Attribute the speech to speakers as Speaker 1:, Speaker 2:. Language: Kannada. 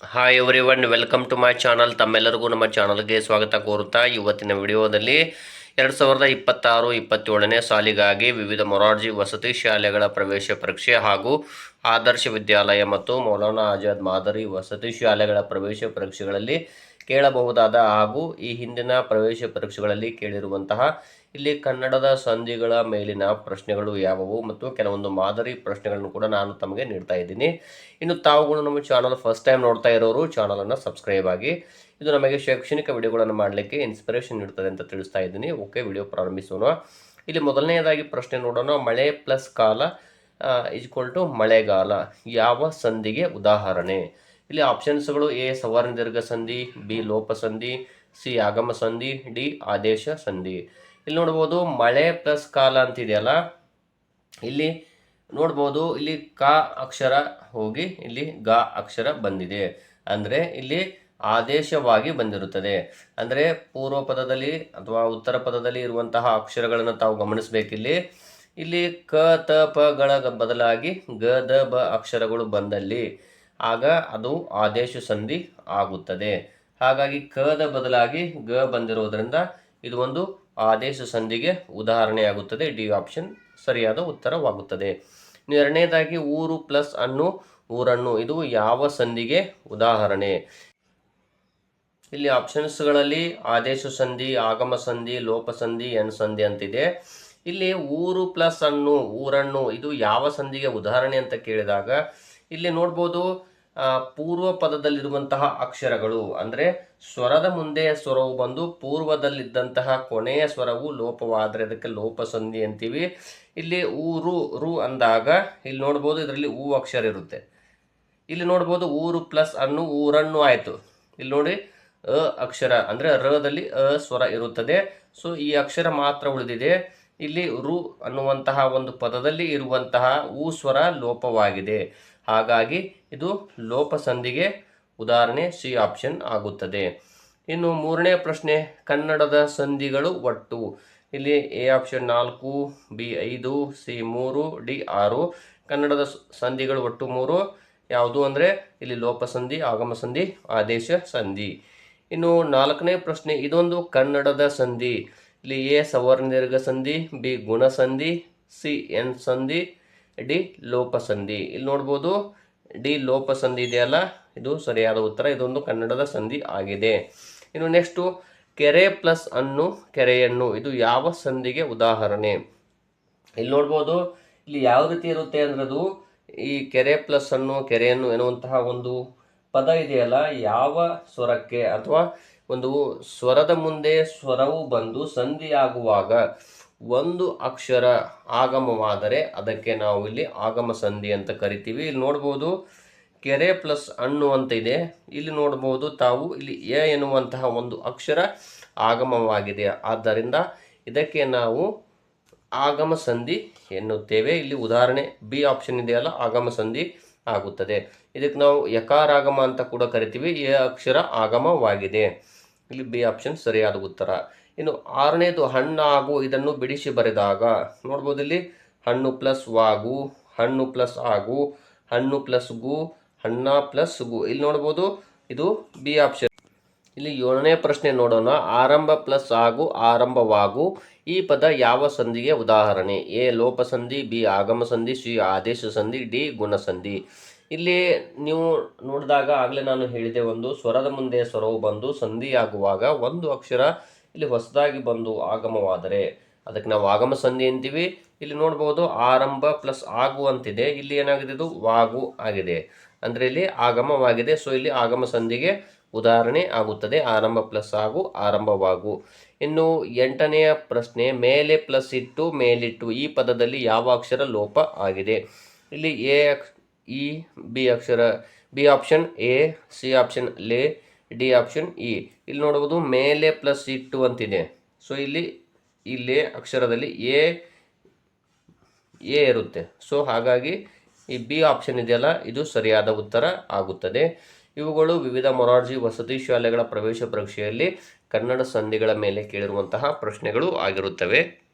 Speaker 1: Hi everyone welcome to my channel ತಮ್ಮೆಲ್ಲರಿಗೂ ನಮ್ಮ ಚಾನಲ್ಗೆ ಸ್ವಾಗತ ಕೋರುತ್ತಾ ಇವತ್ತಿನ ವಿಡಿಯೋದಲ್ಲಿ ಎರಡು ಸಾವಿರದ ಇಪ್ಪತ್ತಾರು, ಇಪ್ಪತ್ತೇಳನೇ ಸಾಲಿಗಾಗಿ ವಿವಿಧ ಮೊರಾರ್ಜಿ ವಸತಿ ಶಾಲೆಗಳ ಪ್ರವೇಶ ಪರೀಕ್ಷೆ ಹಾಗೂ ಆದರ್ಶ ವಿದ್ಯಾಲಯ ಮತ್ತು ಮೌಲಾನಾ ಆಜಾದ್ ಮಾದರಿ ವಸತಿ ಶಾಲೆಗಳ ಪ್ರವೇಶ ಪರೀಕ್ಷೆಗಳಲ್ಲಿ ಕೇಳಬಹುದಾದ ಹಾಗೂ ಈ ಹಿಂದಿನ ಪ್ರವೇಶ ಪರೀಕ್ಷೆಗಳಲ್ಲಿ ಕೇಳಿರುವಂತಹ ಇಲ್ಲಿ ಕನ್ನಡದ ಸಂಧಿಗಳ ಮೇಲಿನ ಪ್ರಶ್ನೆಗಳು ಯಾವುವು ಮತ್ತು ಕೆಲವೊಂದು ಮಾದರಿ ಪ್ರಶ್ನೆಗಳನ್ನು ಕೂಡ ನಾನು ತಮಗೆ ನೀಡ್ತಾ ಇದ್ದೀನಿ. ಇನ್ನು ತಾವುಗಳು ನಮ್ಮ ಚಾನಲ್ ಫಸ್ಟ್ ಟೈಮ್ ನೋಡ್ತಾ ಇರೋರು ಚಾನಲನ್ನು ಸಬ್ಸ್ಕ್ರೈಬ್ ಆಗಿ. ಇದು ನಮಗೆ ಶೈಕ್ಷಣಿಕ ವಿಡಿಯೋಗಳನ್ನು ಮಾಡಲಿಕ್ಕೆ ಇನ್ಸ್ಪಿರೇಷನ್ ನೀಡ್ತದೆ ಅಂತ ತಿಳಿಸ್ತಾ ಇದ್ದೀನಿ. ಓಕೆ, ವಿಡಿಯೋ ಪ್ರಾರಂಭಿಸೋಣ. ಇಲ್ಲಿ ಮೊದಲನೆಯದಾಗಿ ಪ್ರಶ್ನೆ ನೋಡೋಣ. ಮಳೆ ಪ್ಲಸ್ ಕಾಲ ಈಜ್ಕೊಲ್ ಟು ಮಳೆಗಾಲ. ಯಾವ ಸಂಧಿಗೆ ಉದಾಹರಣೆ? ಇಲ್ಲಿ ಆಪ್ಷನ್ಸ್ಗಳು ಎ ಸವರ್ಣ ದೀರ್ಘ ಸಂಧಿ, ಬಿ, ಲೋಪ ಸಂಧಿ, ಸಿ, ಆಗಮ ಸಂಧಿ, ಡಿ, ಆದೇಶ ಸಂಧಿ. ಇಲ್ಲಿ ನೋಡ್ಬೋದು ಮಳೆ ಪ್ಲಸ್ ಕಾಲ ಅಂತಿದೆಯಲ್ಲ. ಇಲ್ಲಿ ನೋಡ್ಬೋದು ಇಲ್ಲಿ ಕ ಅಕ್ಷರ ಹೋಗಿ ಇಲ್ಲಿ ಗ ಅಕ್ಷರ ಬಂದಿದೆ. ಅಂದರೆ ಇಲ್ಲಿ ಆದೇಶವಾಗಿ ಬಂದಿರುತ್ತದೆ. ಅಂದರೆ ಪೂರ್ವ ಪದದಲ್ಲಿ ಅಥವಾ ಉತ್ತರ ಪದದಲ್ಲಿ ಇರುವಂತಹ ಅಕ್ಷರಗಳನ್ನು ತಾವು ಗಮನಿಸಬೇಕಿಲ್ಲಿ. ಇಲ್ಲಿ ಕ, ತ, ಪ, ಗಳ ಬದಲಾಗಿ ಗ, ದ, ಬ ಅಕ್ಷರಗಳು ಬಂದಲ್ಲಿ. ಆಗ ಅದು ಆದೇಶ ಸಂಧಿ ಆಗುತ್ತದೆ. ಹಾಗಾಗಿ ಕದ ಬದಲಾಗಿ ಗ ಬಂದಿರುವುದರಿಂದ ಇದು ಒಂದು ಆದೇಶ ಸಂಧಿಗೆ ಉದಾಹರಣೆಯಾಗುತ್ತದೆ. ಡಿ ಆಪ್ಷನ್ ಸರಿಯಾದ ಉತ್ತರವಾಗುತ್ತದೆ. ಎರಡನೇದಾಗಿ ಊರು ಪ್ಲಸ್ ಅನ್ನು, ಊರನ್ನು, ಇದು ಯಾವ ಸಂಧಿಗೆ ಉದಾಹರಣೆ? ಇಲ್ಲಿ ಆಪ್ಷನ್ಸ್ಗಳಲ್ಲಿ ಆದೇಶ ಸಂಧಿ, ಆಗಮ ಸಂಧಿ, ಲೋಪ ಸಂಧಿ, ಎನ್ ಸಂಧಿ ಅಂತಿದೆ. ಇಲ್ಲಿ ಊರು ಪ್ಲಸ್ ಅನ್ನು, ಊರನ್ನು, ಇದು ಯಾವ ಸಂಧಿಗೆ ಉದಾಹರಣೆ ಅಂತ ಕೇಳಿದಾಗ, ಇಲ್ಲಿ ನೋಡ್ಬೋದು ಪೂರ್ವ ಪದದಲ್ಲಿರುವಂತಹ ಅಕ್ಷರಗಳು, ಅಂದರೆ ಸ್ವರದ ಮುಂದೆ ಸ್ವರವು ಬಂದು ಪೂರ್ವದಲ್ಲಿದ್ದಂತಹ ಕೊನೆಯ ಸ್ವರವು ಲೋಪವಾದರೆ ಅದಕ್ಕೆ ಲೋಪ ಸಂಧಿ ಅಂತೀವಿ. ಇಲ್ಲಿ ಊರು ರು ಅಂದಾಗ ಇಲ್ಲಿ ನೋಡ್ಬೋದು ಇದರಲ್ಲಿ ಊ ಅಕ್ಷರ ಇರುತ್ತೆ. ಇಲ್ಲಿ ನೋಡ್ಬೋದು ಊರು ಪ್ಲಸ್ ಅನ್ನು, ಊರನ್ನು ಆಯಿತು. ಇಲ್ಲಿ ನೋಡಿ, ಅ ಅಕ್ಷರ, ಅಂದರೆ ರದಲ್ಲಿ ಅ ಸ್ವರ ಇರುತ್ತದೆ. ಸೊ, ಈ ಅಕ್ಷರ ಮಾತ್ರ ಉಳಿದಿದೆ. ಇಲ್ಲಿ ರು ಅನ್ನುವಂತಹ ಒಂದು ಪದದಲ್ಲಿ ಇರುವಂತಹ ಊ ಸ್ವರ ಲೋಪವಾಗಿದೆ. ಹಾಗಾಗಿ ಇದು ಲೋಪ ಸಂಧಿಗೆ ಉದಾಹರಣೆ ಸಿ ಆಪ್ಷನ್ ಆಗುತ್ತದೆ. ಇನ್ನು ಮೂರನೇ ಪ್ರಶ್ನೆ, ಕನ್ನಡದ ಸಂಧಿಗಳು ಒಟ್ಟು. ಇಲ್ಲಿ ಎ ಆಪ್ಷನ್ ನಾಲ್ಕು, ಬಿ ಐದು, ಸಿ ಮೂರು, ಡಿ ಆರು. ಕನ್ನಡದ ಸಂಧಿಗಳು ಒಟ್ಟು ಮೂರು. ಯಾವುದು ಅಂದರೆ ಇಲ್ಲಿ ಲೋಪ ಸಂಧಿ ಆಗಮ ಸಂಧಿ ಆದೇಶ ಸಂಧಿ. ಇನ್ನು ನಾಲ್ಕನೇ ಪ್ರಶ್ನೆ, ಇದೊಂದು ಕನ್ನಡದ ಸಂಧಿ. ಇಲ್ಲಿ ಎ ಸವರ್ಣ ದೀರ್ಘ ಸಂಧಿ, ಬಿ ಗುಣ ಸಂಧಿ ಸಿ ಎನ್ ಸಂಧಿ ಡಿ ಲೋಪ ಸಂಧಿ ಇಲ್ಲಿ ನೋಡ್ಬೋದು, ಡಿ ಲೋಪಸಂಧಿ ಇದೆಯಲ್ಲ? ಇದು ಸರಿಯಾದ ಉತ್ತರ, ಇದೊಂದು ಕನ್ನಡದ ಸಂಧಿ ಆಗಿದೆ. ಇನ್ನು ನೆಕ್ಸ್ಟು, ಕೆರೆ ಪ್ಲಸ್ ಅನ್ನು, ಕೆರೆಯನ್ನು, ಇದು ಯಾವ ಸಂಧಿಗೆ ಉದಾಹರಣೆ? ಇಲ್ಲಿ ನೋಡ್ಬೋದು, ಇಲ್ಲಿ ಯಾವ ರೀತಿ ಇರುತ್ತೆ ಅಂದ್ರೆ ಅದು ಈ ಕೆರೆ ಪ್ಲಸ್ ಅನ್ನು, ಕೆರೆಯನ್ನು ಎನ್ನುವಂತಹ ಒಂದು ಪದ ಇದೆಯಲ್ಲ, ಯಾವ ಸ್ವರಕ್ಕೆ ಅಥವಾ ಒಂದು ಸ್ವರದ ಮುಂದೆ ಸ್ವರವು ಬಂದು ಸಂಧಿಯಾಗುವಾಗ ಒಂದು ಅಕ್ಷರ ಆಗಮವಾದರೆ ಅದಕ್ಕೆ ನಾವು ಇಲ್ಲಿ ಆಗಮ ಸಂಧಿ ಅಂತ ಕರಿತೀವಿ. ಇಲ್ಲಿ ನೋಡ್ಬೋದು ಕೆರೆ ಪ್ಲಸ್ ಹಣ್ಣು ಅಂತ ಇದೆ. ಇಲ್ಲಿ ನೋಡ್ಬೋದು ತಾವು ಇಲ್ಲಿ ಎ ಎನ್ನುವಂತಹ ಒಂದು ಅಕ್ಷರ ಆಗಮವಾಗಿದೆ. ಆದ್ದರಿಂದ ಇದಕ್ಕೆ ನಾವು ಆಗಮ ಸಂಧಿ ಎನ್ನುತ್ತೇವೆ. ಇಲ್ಲಿ ಉದಾಹರಣೆ ಬಿ ಆಪ್ಷನ್ ಇದೆಯಲ್ಲ ಆಗಮ ಸಂಧಿ ಆಗುತ್ತದೆ. ಇದಕ್ಕೆ ನಾವು ಯಕಾರಾಗಮ ಅಂತ ಕೂಡ ಕರಿತೀವಿ. ಎ ಅಕ್ಷರ ಆಗಮವಾಗಿದೆ. ಇಲ್ಲಿ ಬಿ ಆಪ್ಷನ್ ಸರಿಯಾದ ಉತ್ತರ. ಇನ್ನು ಆರನೇದು ಹಣ್ಣಾಗು, ಇದನ್ನು ಬಿಡಿಸಿ ಬರೆದಾಗ ನೋಡ್ಬೋದು ಇಲ್ಲಿ ಹಣ್ಣು ಪ್ಲಸ್ ವಾಗು, ಹಣ್ಣು ಪ್ಲಸ್ ಆಗು, ಹಣ್ಣು ಪ್ಲಸ್ ಗು, ಹಣ್ಣ ಪ್ಲಸ್ ಗು. ಇಲ್ಲಿ ನೋಡ್ಬೋದು, ಇದು ಬಿ ಆಪ್ಷನ್. ಇಲ್ಲಿ ಏಳನೇ ಪ್ರಶ್ನೆ ನೋಡೋಣ. ಆರಂಭ ಪ್ಲಸ್ ಆಗು ಆರಂಭವಾಗು ಈ ಪದ ಯಾವ ಸಂಧಿಗೆ ಉದಾಹರಣೆ? ಎ ಲೋಪ ಸಂಧಿ ಬಿ ಆಗಮ ಸಂಧಿ ಸಿ ಆದೇಶ ಸಂಧಿ ಡಿ ಗುಣ ಸಂಧಿ ಇಲ್ಲಿ ನೀವು ನೋಡಿದಾಗ ಆಗಲೇ ನಾನು ಹೇಳಿದೆ ಒಂದು, ಸ್ವರದ ಮುಂದೆ ಸ್ವರವು ಬಂದು, ಸಂಧಿಯಾಗುವಾಗ ಒಂದು ಅಕ್ಷರ ಇಲ್ಲಿ ಹೊಸದಾಗಿ ಬಂದು ಆಗಮವಾದರೆ ಅದಕ್ಕೆ ನಾವು ಆಗಮ ಸಂಧಿ ಅಂತೀವಿ. ಇಲ್ಲಿ ನೋಡ್ಬೋದು ಆರಂಭ ಪ್ಲಸ್ ಆಗು ಅಂತಿದೆ. ಇಲ್ಲಿ ಏನಾಗಿದೆ ಇದು? ವಾಗು ಆಗಿದೆ. ಅಂದರೆ ಇಲ್ಲಿ ಆಗಮವಾಗಿದೆ. ಸೊ ಇಲ್ಲಿ ಆಗಮ ಸಂಧಿಗೆ ಉದಾಹರಣೆ ಆಗುತ್ತದೆ. ಆರಂಭ ಪ್ಲಸ್ ಆಗು ಆರಂಭವಾಗು ಇನ್ನು ಎಂಟನೆಯ ಪ್ರಶ್ನೆ, ಮೇಲೆ ಪ್ಲಸ್ ಇಟ್ಟು ಮೇಲಿಟ್ಟು ಈ ಪದದಲ್ಲಿ ಯಾವ ಅಕ್ಷರ ಲೋಪ ಆಗಿದೆ? ಇಲ್ಲಿ ಎ ಅಕ್ಷ, ಇ, B Akshara, B option A, C option Le D option ಇ. ಇಲ್ಲಿ ನೋಡುವುದು ಮೇಲೆ ಪ್ಲಸ್ ಇಟ್ಟು ಅಂತಿದೆ. ಸೊ ಇಲ್ಲಿ ಇಲ್ಲಿ ಅಕ್ಷರದಲ್ಲಿ ಎ ಎ ಇರುತ್ತೆ. ಸೊ ಹಾಗಾಗಿ ಈ ಬಿ ಆಪ್ಷನ್ ಇದೆಯಲ್ಲ, ಇದು ಸರಿಯಾದ ಉತ್ತರ ಆಗುತ್ತದೆ. ಇವುಗಳು ವಿವಿಧ ಮೊರಾರ್ಜಿ ವಸತಿ ಶಾಲೆಗಳ ಪ್ರವೇಶ ಪರೀಕ್ಷೆಯಲ್ಲಿ ಕನ್ನಡ ಸಂಧಿಗಳ ಮೇಲೆ ಕೇಳಿರುವಂತಹ ಪ್ರಶ್ನೆಗಳು ಆಗಿರುತ್ತವೆ.